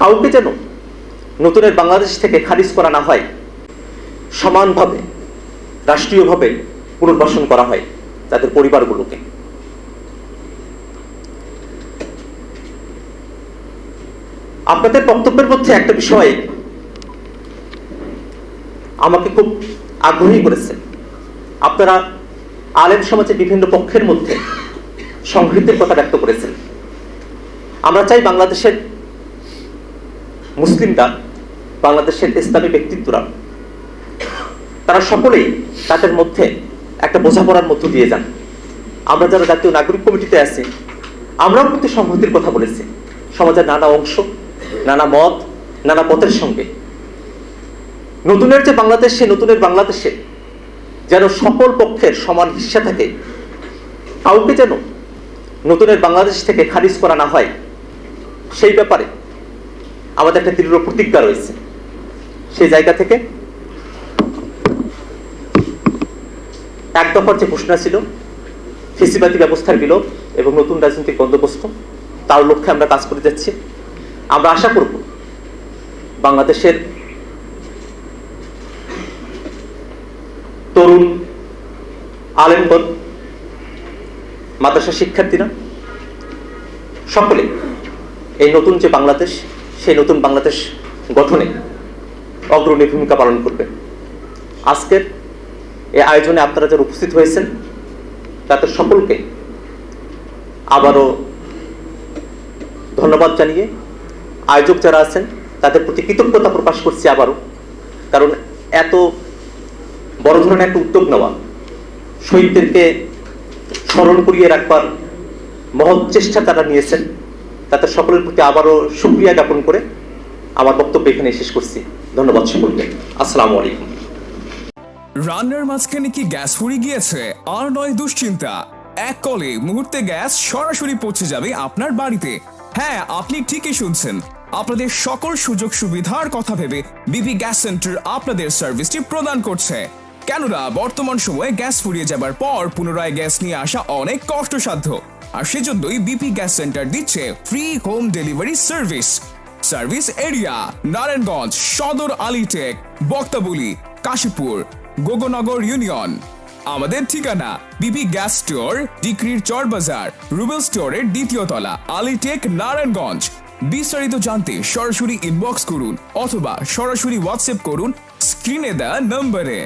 কাউকে যেন নতুনের বাংলাদেশ থেকে খারিজ করা না হয়, সমানভাবে, রাষ্ট্রীয়ভাবে পুনর্বাসন করা হয় তাদের পরিবারগুলোকে। আপনাদের বক্তব্যের মধ্যে একটা বিষয় আমাকে খুব আগ্রহী করেছে। আপনারা আলেম সমাজের বিভিন্ন পক্ষের মধ্যে সংহৃতির কথা ব্যক্ত করেছেন। আমরা চাই বাংলাদেশের মুসলিমরা বাংলাদেশের ইসলামী ব্যক্তিত্বরা, তারা সকলেই তাদের মধ্যে একটা বোঝাপড়ার মধ্য দিয়ে যান। আমরা যারা জাতীয় নাগরিক কমিটিতে আছি, আমরাও কিন্তু সংহতির কথা বলেছি। সমাজের নানা অংশ, নানা মত, নানা পথের সঙ্গে। নতুনের যে বাংলাদেশ সে নতুনের বাংলাদেশে যেন সকল পক্ষের সমান হিসা থাকে, কাউকে যেন নতুনের বাংলাদেশ থেকে খারিজ করা না হয়, সেই ব্যাপারে আমাদের একটা দৃঢ় প্রতিজ্ঞা রয়েছে। সেই জায়গা থেকে এক দফার যে ঘোষণা ছিল, ফিসিবাদী ব্যবস্থার বিলোপ এবং নতুন রাজনৈতিক বন্দোবস্ত, তার লক্ষ্যে আমরা কাজ করে যাচ্ছি। আমরা আশা করব বাংলাদেশের তরুণ আলেমগণ, মাদ্রাসা শিক্ষার্থীরা, সকলে এই নতুন যে বাংলাদেশ সেই নতুন বাংলাদেশ গঠনে অগ্রণী ভূমিকা পালন করবে। আজকের এই আয়োজনে আপনারা যারা উপস্থিত হয়েছেন, তাদের সকলকে আবারও ধন্যবাদ জানিয়ে আয়োজক যারা আছেন, তাদের প্রতি কৃতজ্ঞতা প্রকাশ করছি আবারও। কারণ এত বড় ধরনের একটা উদ্যোগ নেওয়া, শহীদদেরকে স্মরণ করিয়ে রাখবার মহৎ চেষ্টা তারা নিয়েছেন। তাদের সকলের প্রতি আবারও সুক্রিয়া জ্ঞাপন করে আমার বক্তব্য এখানে শেষ করছি। ধন্যবাদ সকলকে। আসসালামু আলাইকুম। রান্নার মাঝখানে কি গ্যাস ফুরিয়ে গিয়েছে? আর নয় দুশ্চিন্তা। এক কলে মুহূর্তে গ্যাস সরাসরি পৌঁছে যাবে আপনার বাড়িতে। হ্যাঁ আপনি ঠিকই শুনছেন। আপনাদের সকল সুযোগ সুবিধার কথা ভেবে বিপি গ্যাস সেন্টার আপনাদের সার্ভিসটি প্রদান করছে। কেননা, বর্তমান সময়ে গ্যাস ফুরিয়ে যাবার পর পুনরায় গ্যাস নিয়ে আসা অনেক কষ্টসাধ্য। আর সেজন্যই বিপি গ্যাস সেন্টার দিচ্ছে free home delivery service service area Narayanganj Sadar Alirtek Baktaboli Kashipur Gognagar union আমাদের ঠিকানা বিপি গ্যাস স্টোর ডিক্রির চর বাজার রুবেল স্টোরের দ্বিতীয় তলা আলিটেক নারায়ণগঞ্জ বিস্তারিত জানতে সরাসরি ইনবক্স করুন অথবা সরাসরি হোয়াটসঅ্যাপ করুন স্ক্রিনে দেওয়া নম্বরে